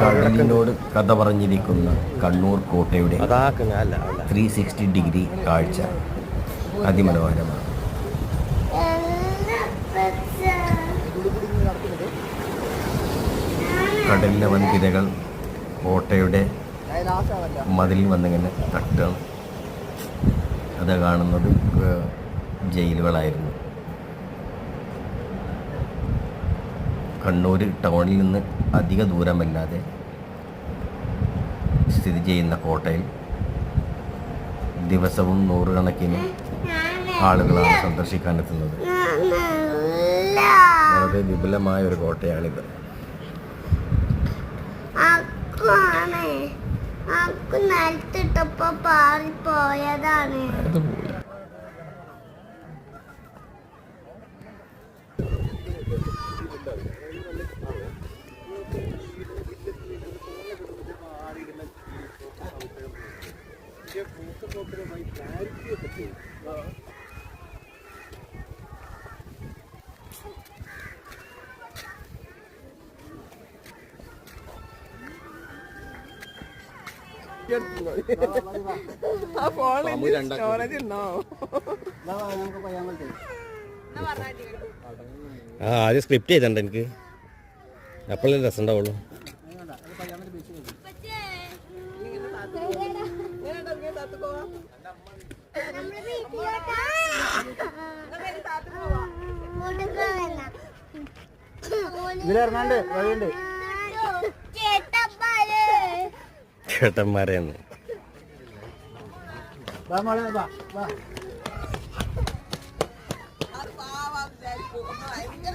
കടലിനോട് കഥ പറഞ്ഞിരിക്കുന്ന കണ്ണൂർ കോട്ടയുടെ ത്രീ സിക്സ്റ്റി ഡിഗ്രി കാഴ്ച അതിമനോഹരമാണ്. കടലിലെ വൻകിരകൾ കോട്ടയുടെ മതിലിൽ വന്നിങ്ങനെ തട്ടുകയാണ് അത് കാണുന്നത് ജയിലുകളായിരുന്നു. കണ്ണൂർ ടൗണിൽ നിന്ന് അധിക ദൂരമല്ലാതെ സ്ഥിതി ചെയ്യുന്ന കോട്ടയിൽ ദിവസവും നൂറുകണക്കിന് ആളുകളാണ് സന്ദർശിക്കാനെത്തുന്നത് വളരെ വിപുലമായ ഒരു കോട്ടയാണിത്. ആ. ഫോണിൽ സ്റ്റോറേജ് ഉണ്ടോ? ആ ആദ്യം സ്ക്രിപ്റ്റ് ചെയ്തണ്ട എനിക്ക്. അപ്പോഴേ രസം ഉണ്ടാവുള്ളൂ. ഇതിലിറങ്ങാണ്ട് വഴിയുണ്ട്. പാവാ വിചാരിക്കും ഭയങ്കര